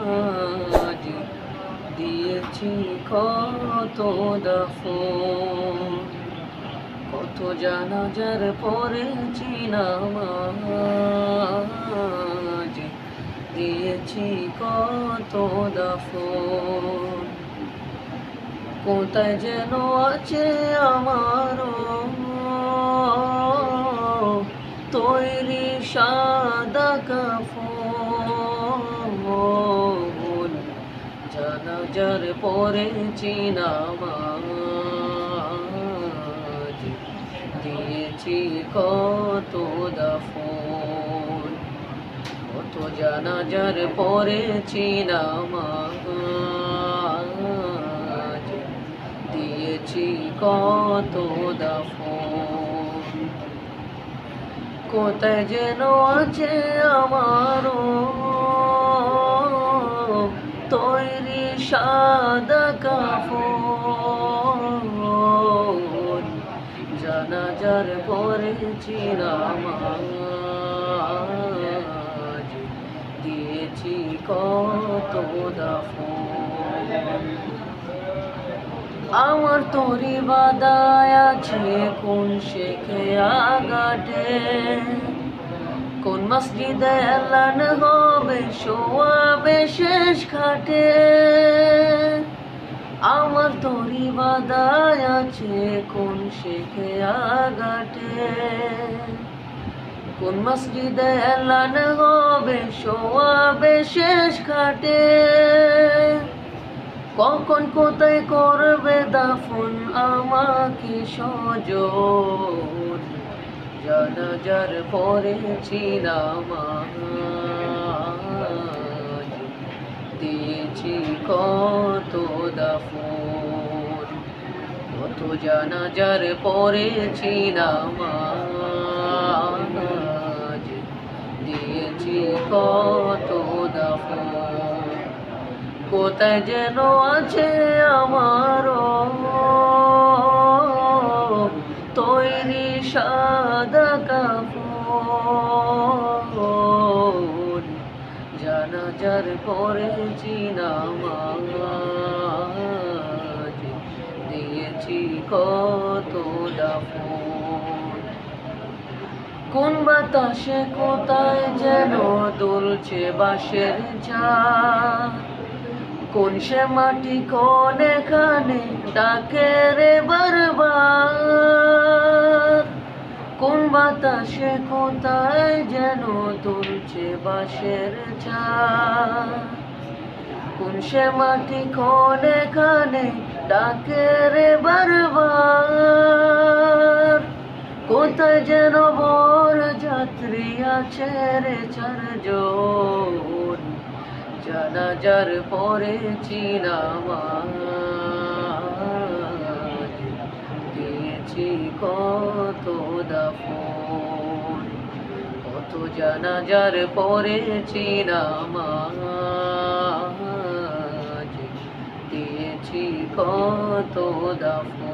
নামাজ দিয়েছি কত দাফন কত জানাজার নামাজ দিয়েছি কত দাফন কোথায় যেন আছে আমারও তৈরি সাদা কাফন জানাজার পরেছি নামাজ দিয়েছি কত দাফন কত জানাজার পরেছি নামাজ দিয়েছি কত দাফন কোথায় যেন আছে আমারও তৈরি সাদা কাফন জানাজার পরেছি নামাজ দিয়েছি কত দাফন। আমার তরি বাদায় আছে কোন শেখে আগাটে কোন মসজিদে এলান হবে শোয়াবে শেষ খাটে আমার তরি বাদায় আছে কোন শেখে আগাটে কোন মসজিদে এলান হবে শোয়াবে শেষ খাটে কখন কোথায় করবে দাফন? আমাকে সজন জানাজার নামাজ দিয়েছি কত দাফন। কত জানাজার পরেছি নামাজ দিয়েছি কত কোথায় যেন আছে আমারও তৈরি সাদা কাপড়। জানাজার পরেছি নামাজ দিয়েছি কত কোন বাতাসে কোথায় যেন দুলছে বাঁশের ঝাড় কোন সে মাটি কোন এখানে ডাকে রে বারবার? কোন বাতাসে কোথায় যেন তুলছে বাঁশের ঝাড় কোন সে মাটি কোন এখানে ডাকে রে বারবার? কোথায় যেন বর যাত্রী আছে রে চারজন জানাজার পরেছি নামাজ দিয়েছি কত দাফন কত জানাজার পরেছি নামাজ দিয়েছি কত দাফন